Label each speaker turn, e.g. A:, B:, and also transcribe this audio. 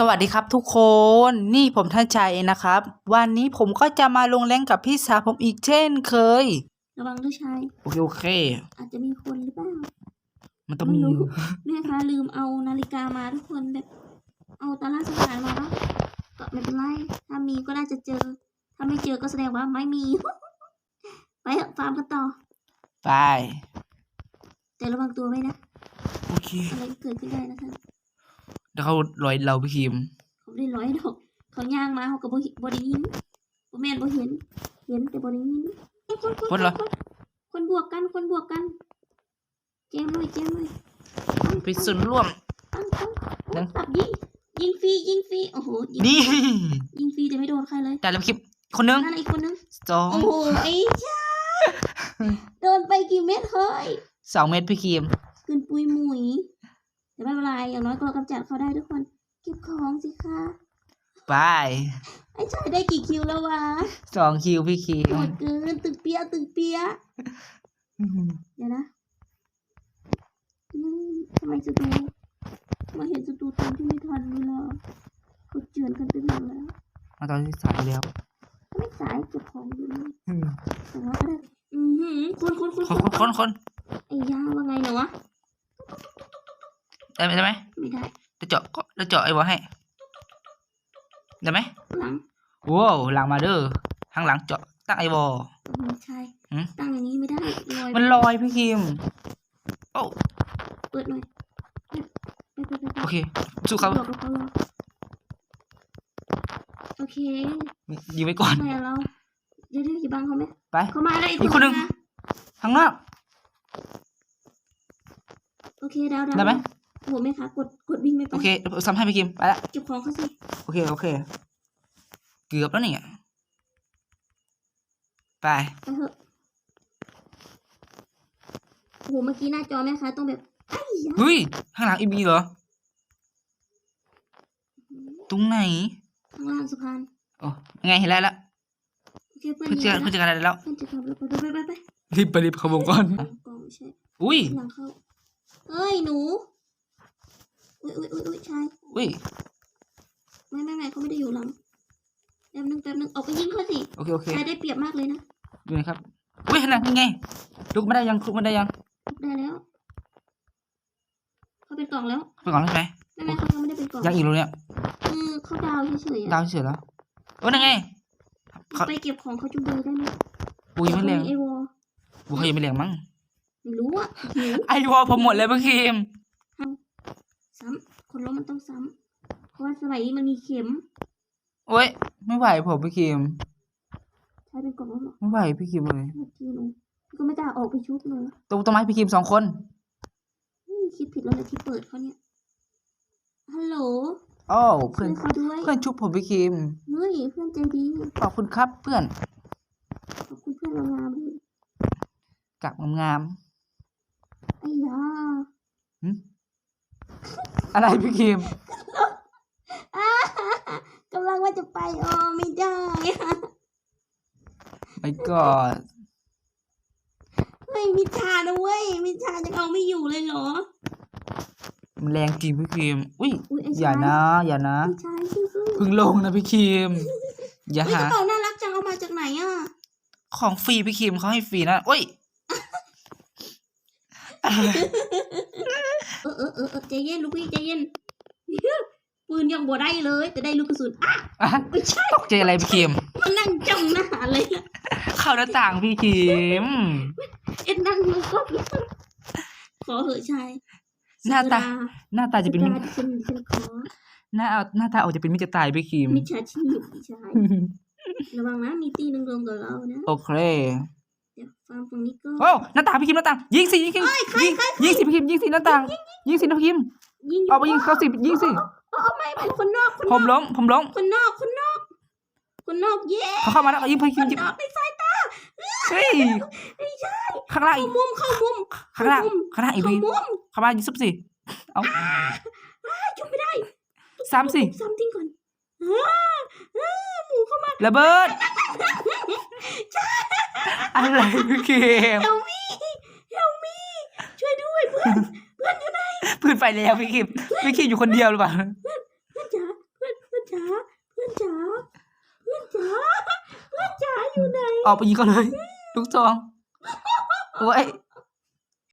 A: สวัสดีครับทุกคน นี่ผมท่านชายเองนะครับ วันนี้ผมก็จะมาลงแรงกับพี่สาวผมอีกเช่นเคย
B: ระวังด้วยชาย
A: โอเคโอเค
B: อาจจะมีคนหรือเปล่า
A: มันต้องมี
B: ไม่รู้แม่คะลืมเอานาฬิกามาทุกคนแบบ เอาตารางสถานมาเนาะก็ไม่เป็นไร ถ้ามีก็น่าจะเจอ ถ้าไม่เจอก็แสดงว่าไม่มี ไปเถอะฟาร์มกันต่อ
A: ไป
B: แต่ระวังตัวไว้นะ
A: โอเค
B: อะไรก็เกิดขึ้นได้นะคะ
A: เดี๋ยวเขาลอยเราพี่คิม
B: เขาไม่ได้ร้อยดอกเขาย่างมาเขากับบอบได้ยินบแมนบเห็น เห็นแต่บได้ยินคนคน
A: คนเหรอ
B: คนบวกกันคนบวกกัน เจมเลยเจมเลย
A: ไปส่วนร่วม
B: ตั้งตั้ง
A: นั่ง
B: สับยิงยิงฟรียิงฟรีโอ้โหยิง
A: นี่
B: ยิงฟรีแต่ไม่โดนใครเลย
A: แต่แล้วพี่คิมคนนึง
B: นั่นอีกคนนึง
A: สอง
B: โอ้โหไอ้จ้าโดนไปกี่เม็ดเฮ้ย
A: สองเมตรพี่คิม
B: ขึ้นปุยหมุย แต่ไม่เป็นไรอย่างน้อยก็เรากำจัดเขาได้ทุกคน เก็บของสิคะ
A: ไป
B: ไอ้ชายได้กี่คิวแล้ววะ
A: สองคิวพี่คิ
B: โห
A: ม
B: ดเกินตึกเปียตึกเปียเดี๋ยวนะอืมทำไมศัตรูมาเห็นศัตรูตอนที่ไม่ทันเวลาเขาเจือนกันไปหมดแล้ว
A: มาตอนที่สายแล้ว
B: ไม่สายเก็บของอยู่นี่
A: อืม
B: แต่ว่าอะไรอือหือคนคนคน
A: คนคนคนคน
B: ไอ้ย่าว่าไงเนาะ
A: ได้ไหมได้ไหม
B: ไม่ได้
A: จะเจาะก็จะเจาะไอ้บอลให้ได้ไหม
B: หลัง
A: ว้าวหลังมาเด้อข้างหลังเจาะตั้งไอ้บอล
B: ไม่ใช่
A: หืม
B: ตั้งอย่างนี้ไม่ได้ลอย
A: มันลอยพี่คิมโอ้
B: เปิดหน่อยไปไปไปไป
A: โอเคสู้เขา
B: หลบหลบเขาหลบโอเค
A: ยิงไว้ก่อน
B: ทำไมอะเราเดี๋ยวเดี๋ยวอย่าบังเขาไหม
A: ไป
B: เขามาแล้วอีก
A: อีกคนหนึ่ง
B: มา
A: ข้างนอก
B: โอเคดาวดาว
A: ได้ไหม
B: โอ้โหแม่คะกดกดวิ่งไม่ไป
A: โอเคเดี๋ยวซ้ำให้พี่คิมไปละ
B: เก็บของเขาสิ
A: โอเคโอเค เกือบแล้วเนี่ยไป
B: ไปเถอะโอ้โหเมื่อกี้หน้าจอแม่คะต้องแบบไอ้ยะ
A: เฮ้ยข้างหลังอีบีเหรอ ตรงไหน
B: ข้างล่างสะพาน
A: โอ้ยังไงเห็นแล้วละ
B: โอเคเพื่อน
A: เพื่อนเจอ
B: ยิง
A: เพื่อน
B: นะ
A: เจอกันได้แล้ว
B: เพื่อนจะขับรถไปไปไปไปไป
A: รีบไปรีบเข้าวงก่อน
B: กองไม่ใช่
A: อุ้ย
B: หลังเข้าเอ้ยหนู อุ้ยอุ้ยอุ้ยอุ้ยชาย
A: อุ้ย
B: ไม่ไม่ไม่เขาไม่ได้อยู่หลังแป๊บนึงแป๊บนึงออกไปยิงเขาสิ
A: โอเคโอเค
B: ชายได้เปรียบมากเลยนะ
A: ดูนะครับอุ้ยข้างหลังยังไงลุกมาได้ยังลุกมาได้ยัง
B: ได้แล้วเขาเป็นกล่องแล้ว
A: ไปก่อนใช่ไหม
B: ไม่ไม่เขาไม่ได้เป็นกล่อง
A: ยังอีกรู้เนี่ย
B: อืมเขาดาวเฉยๆ
A: ดา
B: อะ
A: วเฉยแล้วโอ้ยังไง
B: ไปเก็บของเขาจุดเดียวได้ไหม
A: บูยังไม่แรง
B: ไอวอล
A: บูเขายังไม่แรงมั้ง
B: ไม่รู้อะ
A: ไอวอลผมหมดเลยเพี่อคิม
B: ซ้ำคนเรามันต้องซ้ำเพราะว่าสมัยนี้มันมีเข็ม
A: โอ้ยไม่ไหวผมพี่คิม
B: ใช้เป็นกล่องแล้วเหรอ
A: ไม่ไหวพี่คิมเลย
B: เมื่อกี้หนูก็ไม่กล้าออกไปชุบเลย
A: ตรงต้นไม้พี่คิมสองคน
B: นี่คิดผิดแล้วเลยที่เปิดเขาเนี่ยฮัลโหล
A: โอ้ว
B: ช่
A: เพื่
B: ว
A: อน
B: ยเขาด้วย
A: เพื่อนชุบผมพี่คิม
B: เฮ้ยเพื่อนใจดี
A: ขอบคุณครับเพื่อน
B: ขอบคุณเพื่อนเรางามด้วย
A: กักงาม
B: ไอ้ยา
A: ๆหึ อะไรพี่คิม
B: อ้ากำลังว่าจะไปอ๋อไม่ได้
A: ไม่กอด
B: เฮ้ยมิชานะเว้ยมิชาจะเอาไม่อยู่เลยเหรอ
A: มันแรงจริงพี่คิมอุ้ย
B: อุ้ยไอ้
A: อย่า
B: ชาย
A: นะ อย่านะ
B: ไอ้ชายซื่อ
A: เพึ่งลงนะพี่คิม
B: ๆ
A: อย่า
B: เฮ้ยก
A: หา
B: ระเป๋าน่ารักจังเอามาจากไหนอะ
A: ของฟรีพี่คิมเขาให้ฟรีนะอุ้ย
B: เออเออเออเออใจเย็นลูกพี่ใจเย็นปืนยังบ่ได้เลย แต่ได้ลูกกระสุนอะ
A: อะ
B: ไม่ใช่
A: ตกใจอะไรพี่คิม
B: มันนั่งจ้องหน้าเลยอะ
A: เข้าหน้าต่างพี่คิม
B: เอ็ดนั่งมันก็ขอเหอะชาย
A: หน้าตา หน้าตาจะเป็นมิ
B: ตาดิฉันดิฉันขอ
A: หน้าหน้าตาออกจะเป็นมิตรจะตายพี่คิม
B: มิจฉาชีพพี่ชายระวังนะมีตีหนึ่งรวมกับเรานะ
A: โอเค
B: เดี๋ยวฟังตรงนี้ก็
A: โอ้หน้าต่างพี่คิมหน้าต่างยิงสิยิงสิยิงยิงสิพี่คิมยิงสิหน้าต่าง ยิงสินะพี่คิม
B: ยิง
A: เอาไปยิงเขาสิยิงสิ
B: เอาเอาไม่ไม่คนนอกคน
A: ผมล้มผมล้ม
B: คนนอกคนนอกคนนอกเย้
A: เขาเข้ามาแล้วยิงพี่
B: ค
A: คิม
B: น
A: ยิง
B: นอกในสายตา
A: เฮ้ย
B: ไม่ใช่
A: ข้างล่าง
B: เข้า
A: อีก
B: มุมเข้ามุม
A: ข้างล่างข้างล่างอีก
B: เข้า
A: พี่
B: มุม
A: เข้ามายิงซุบสิเอา
B: จุดไม่ได้
A: ซ้ำสิ
B: ซ้ำทิ้งก่อนอ้าอ้าหมูเข้ามา
A: ระเบิด อะไรพี่คิม
B: เฮลมี่เฮลมี่ช่วยด้วยเพื่อนเพื่อนอยู่ไหน
A: ปืนไปแล้วพี่คิมพี่คิมอยู่คนเดียวหรือเปล่า
B: เพื่อนจ๋าจ๋าเพื่อนจ๋าเพื่อนจ๋าเพื่อนจ๋าอยู่ไหน
A: ออกไปยิงเขาเลยลูกซองโอ้ย